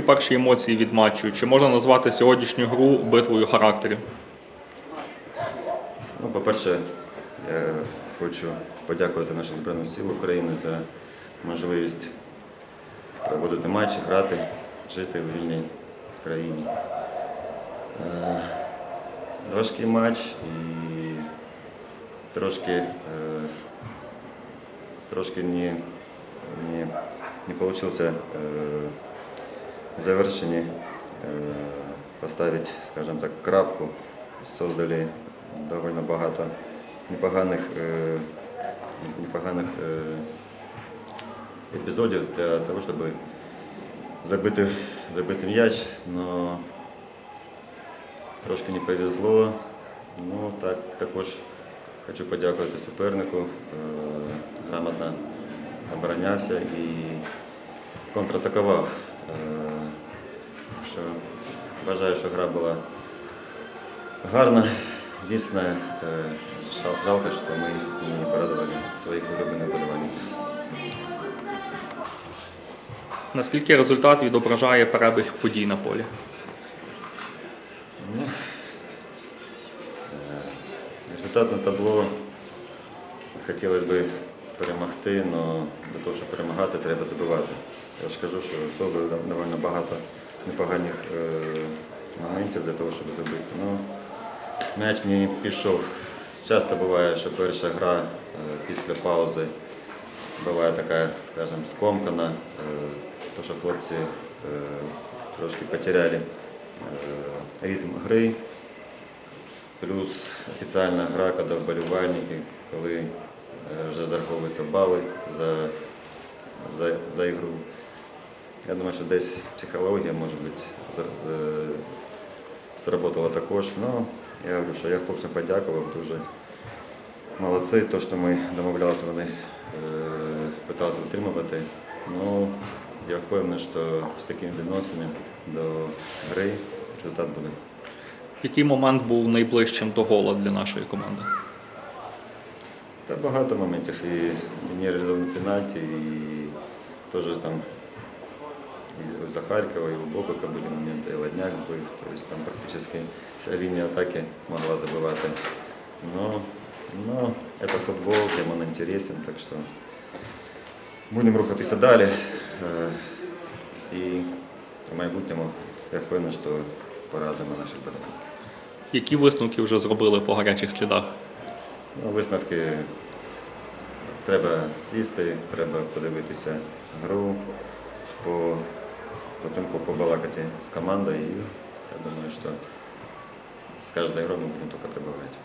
які перші емоції від матчу? Чи можна назвати сьогоднішню гру битвою характерів? Ну, по-перше, я хочу подякувати нашим Збройним сил України за можливість проводити матчі, грати, жити в вільній країні. Е, Важкий матч і трошки, е, трошки не, не, не получился в завершении э, поставить, скажем так, крапку. Создали довольно багато непоганих, е, непоганих е, епізодів для того, щоб забити, забити м'яч, но трошки не повезло. Ну, так, також хочу подякувати супернику, е, грамотно оборонявся і контратакував. Е, що вважаю, що гра була гарна. Дійсно, е, жалко, що ми не порадували своїх улюблених болівальників. Наскільки результат відображає перебіг подій на полі? Результат на табло хотілося б перемогти, але для того, щоб перемагати, треба забивати. Я ж кажу, що создали доволі багато непоганих е, моментів для того, щоб забити. Ну, м'яч не пішов. Часто буває, що перша гра е, після паузи буває така, скажімо, скомкана, е, то що хлопці трошки потеряли ритм гри. Плюс офіційна гра, коли вболівальники, коли вже зараховуються бали за, за, за ігру. Я думаю, що десь психологія, може бути, сработала також. Ну, я говорю, що я хлопцям подякував, дуже молодці, то, що ми домовлялися, вони е, питалися витримувати. Ну, я впевнений, що з такими відносинами до гри результат буде. Який момент був найближчим до гола для нашої команди? Та багато моментів. І нереалізовані пенальті, і теж там і за Харкова, і у Бокока були моменти, і Ладняк бив. Тобто там практично вся лінія атаки могла забивати. Но, но це футбол, тим він інтересен, так що будемо рухатися далі. Е, І в майбутньому я впевнений, що порадимо наших болівальників. Які висновки вже зробили по гарячих слідах? Ну, висновки треба сісти, треба подивитися гру, по, потім побалакати з командою. І я думаю, що з кожною игрой ми будемо тільки прибавляти.